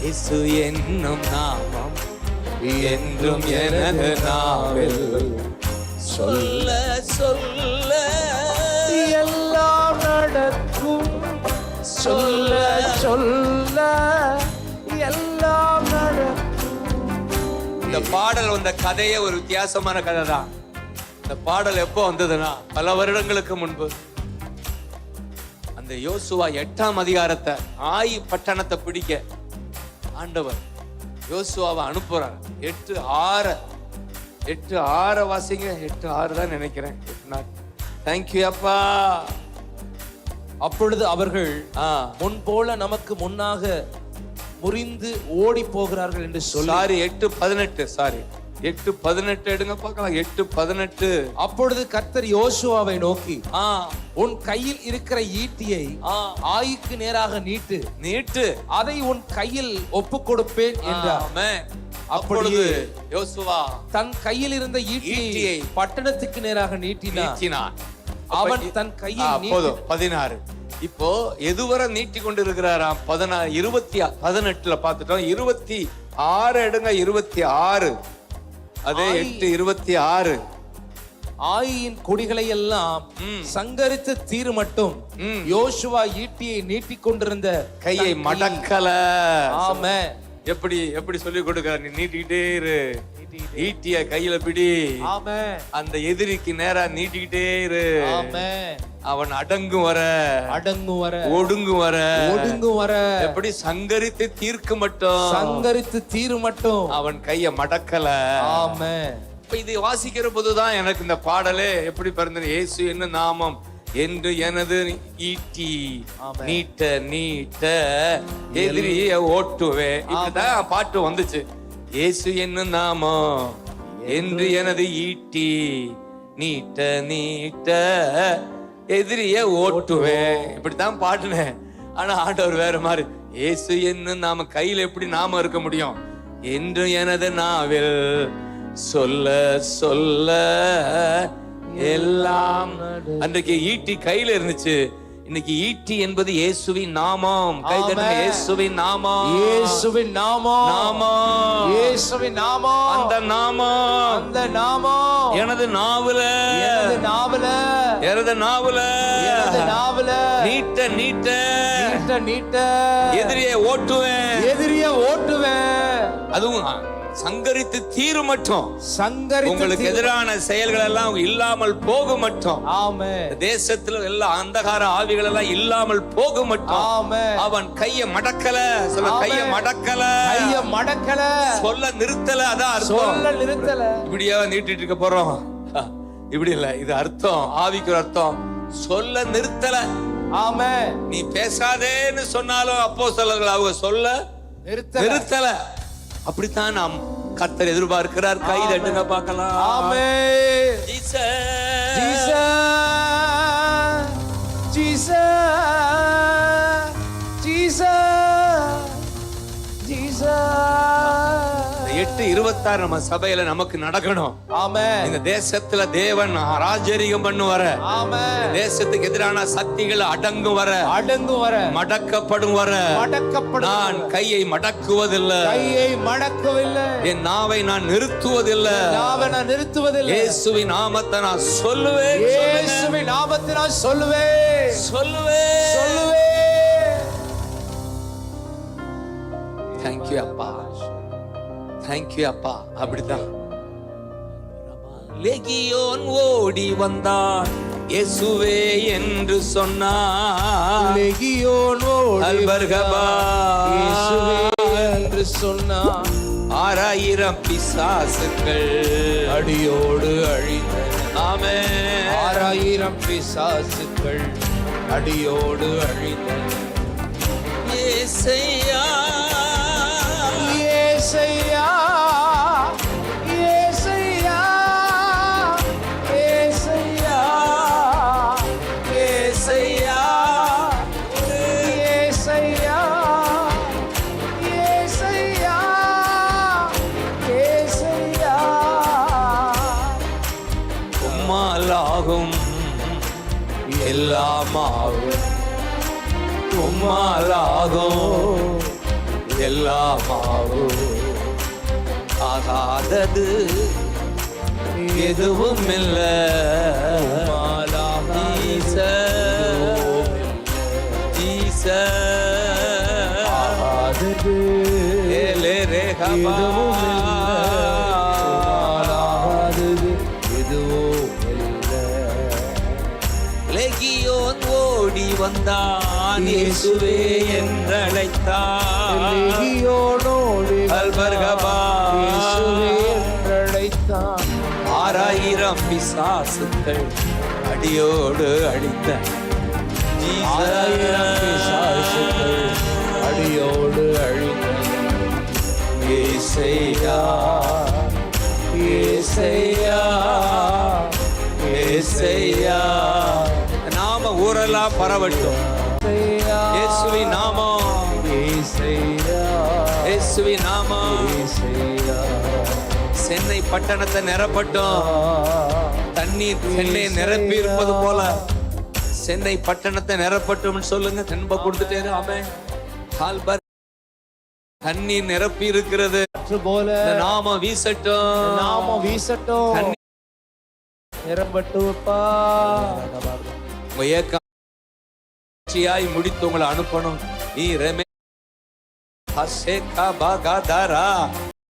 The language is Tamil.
இயேசு என்னும் நாமம் என்றும் எனது நாவில். சொல்ல சொல்ல. எல்லாம் நடக்கும். சொல்ல சொல்ல. எல்லாம் நடக்கும். இந்த பாடல் வந்த கதையே ஒரு வித்தியாசமான கதை தான் இந்த பாடல் எப்போ வந்ததுன்னா பல வருடங்களுக்கு முன்பு. அந்த யோசுவா எட்டாம் அதிகாரத்தை ஆயி பட்டணத்தை பிடிக்க ஆண்டவர் யோசுவாவை அனுப்புறார். எட்டு ஆற. எட்டு ஆற வாசிங்க. எட்டு ஆறு தான் நினைக்கிறேன். எட்டு நாள். தேங்க்யூ அப்பா. அப்பொழுது அவர்கள் ஆ முன் போல நமக்கு முன்னாக முறிந்து ஓடி போகிறார்கள் என்று சொல்லி சாரி எட்டு பதினெட்டு. சாரி எட்டு பதினெட்டு எடுங்க பார்க்கலாம். எட்டு பதினெட்டு. அப்பொழுது கர்த்தர் யோசுவாவை நோக்கி ஆ. உன் கையில் இருக்கிற ஈட்டியை ஆய்க்கு நேராக நீட்டு. நீட்டு. அதை உன் கையில் ஒப்பு கொடுப்பேன் என்றார். அப்பொழுது யோசுவா தன் கையில் இருந்த ஈட்டியை பட்டணத்துக்கு நேராக நீட்டினான். அவன் தன் கையை போதும். பதினாறு. இப்போ எதுவரை நீட்டி கொண்டு இருக்கிறாராம் பதினாறு இருபத்தி பதினெட்டுல பார்த்துட்டோம். இருபத்தி ஆறு எடுங்க இருபத்தி ஆறு. அதே. எட்டு இருபத்தி ஆறு ஆயின் கொடிகளை எல்லாம். சங்கரித்து தீரு மட்டும். யோசுவா ஈட்டியை நீட்டிக் கொண்டிருந்த கையை மடக்கல ஆமே எப்படி எப்படி சொல்லி கொடுக்கிறார் நீ நீட்டிக்கிட்டே இரு ஈட்டிய கையில பிடி. அந்த எதிரிக்கு நேரா நீட்டிக்கிட்டே இரு. அவன் அடங்கும் வர. அடங்கும் வர. ஒடுங்கும் வர. ஒடுங்கும் வர. எப்படி சங்கரித்து தீர்க்க மட்டும்? சங்கரித்து தீரு மட்டும். அவன் கைய மடக்கல. ஆமே இப்ப இது வாசிக்கிற போதுதான் எனக்கு இந்த பாடலே எப்படி பிறந்தது? இயேசு என்ன நாமம் என்று எனது ஈட்டி. நீட்ட நீட்ட எதிரிய ஓட்டுவே இப்படிதான் பாட்டு வந்துச்சு. இயேசு என்ன நாமம் என்று எனது ஈட்டி நீட்ட நீட்ட எதிரிய ஓட்டுவேன். இப்படித்தான் பாட்டுனேன் ஆனா ஆண்டவர் வேற மாதிரி. இயேசு என்ன நாம? கையில எப்படி நாம இருக்க முடியும்? என்று எனது நாவில் சொல்ல சொல்ல எல்லாம் அன்றைக்கு ஈட்டி கையில இருந்துச்சு. இன்னைக்கு ஈட்டி என்பது இயேசுவின் நாமம். கை தட்டுங்க, ஆமென். இயேசுவின் நாமம். இயேசுவின் நாமம். நாமம். இயேசுவின் நாமம். அந்த நாமம். அந்த நாமம். எனது நாவுல. எனது நாவல. எனது நாவுல. எனது நாவல. நீட்ட நீட்ட. நீட்ட நீட்ட. எதிரியை ஓட்டுவேன். எதிரிய ஓட்டுவேன். அதுவும் சங்கரித்து தீரு மட்டும். சங்கரித்து உங்களுக்கு தீரு- எதிரான செயல்கள் எல்லாம் இல்லாமல் போக மட்டும். ஆமே தேசத்துல எல்லா அந்தகார ஆவிகள் எல்லாம் இல்லாமல் போக மட்டும். ஆமே அவன் கைய மடக்கல. சொல்ல. கைய மடக்கல. கைய மடக்கல. சொல்ல நிறுத்தல அதான் சொல்ல நிறுத்தல. இப்படியா நீட்டிட்டு இருக்க போறோம்? இப்படி இல்ல இது அர்த்தம். ஆவிக்கு அர்த்தம். சொல்ல நிறுத்தல. ஆமே நீ பேசாதேன்னு சொன்னாலும் அப்போ அவங்க சொல்ல நிறுத்தல. அப்படித்தான் நாம் கர்த்தர் எதிர்பார்க்கிறார். கை தட்டுங்க பார்க்கலாம். ஆமே எட்டு இருபத்தாறு நம்ம சபையில நமக்கு நடக்கணும். ஆமே இந்த தேசத்துல தேவன் ராஜரிகம் பண்ணு வர ஆமே தேசத்துக்கு எதிரான சக்திகள் அடங்கு வர. அடங்கு வர. மடக்கப்படும் வர. மடக்கப்படும் நான் கையை மடக்குவதில்லை. கையை மடக்கவில்லை. என் நாவை நான் நிறுத்துவதில்லை. நாவை நான் நிறுத்துவதில்லை. இயேசுவின் நாமத்தை நான் சொல்லுவேன். இயேசுவின் நாமத்தினால் சொல்லுவேன். சொல்லுவேன். சொல்லுவேன். தேங்க்யூ அப்பா. தேங்க்யூ அப்பா. அப்படிதான் லெகியோன் ஓடி வந்தான். இயேசுவே என்று சொன்னான் லெகியோன் ஓடி அல்பர்கபா. இயேசுவே என்று சொன்னான் ஆறாயிரம் பிசாசுக்கள் அடியோடு அழிந்த ஆமே ஆறாயிரம் பிசாசுக்கள் அடியோடு அழிந்த ஏசையா ஏசையா எல்லாமாகும். உம்மாலாகும் எல்லாமாகும். ஆகாதது எதுவும் இல்லை வந்தான் இயேசுவே என்றழைத்தான் அல்பர்கபா ஆறாயிரம் பிசாசுக்கள் அடியோடு அடித்த. அடியோடு அழிந்தது ஏசையா ஏசையா ஏசையா. நாம ஊரெல்லாம் பரவட்டும். இயேசுவி நாமம். இயேசுவி நாமம். சென்னை பட்டணத்தை நிரப்பட்டும். தண்ணீர் சென்னை நிரப்பி இருப்பது போல. சென்னை பட்டணத்தை நிரப்பட்டும் சொல்லுங்க. தென்ப கொடுத்துட்டே ஆமே கால்பர் தண்ணீர் நிரப்பி இருக்கிறது. போல. நாம வீசட்டும். நாம வீசட்டும். நிரம்பட்டுப்பா. உங்க ஏக்கம் சாட்சியாய் முடித்து உங்களை அனுப்பணும். நீ ரெமே ஹசேகா பாகாதாரா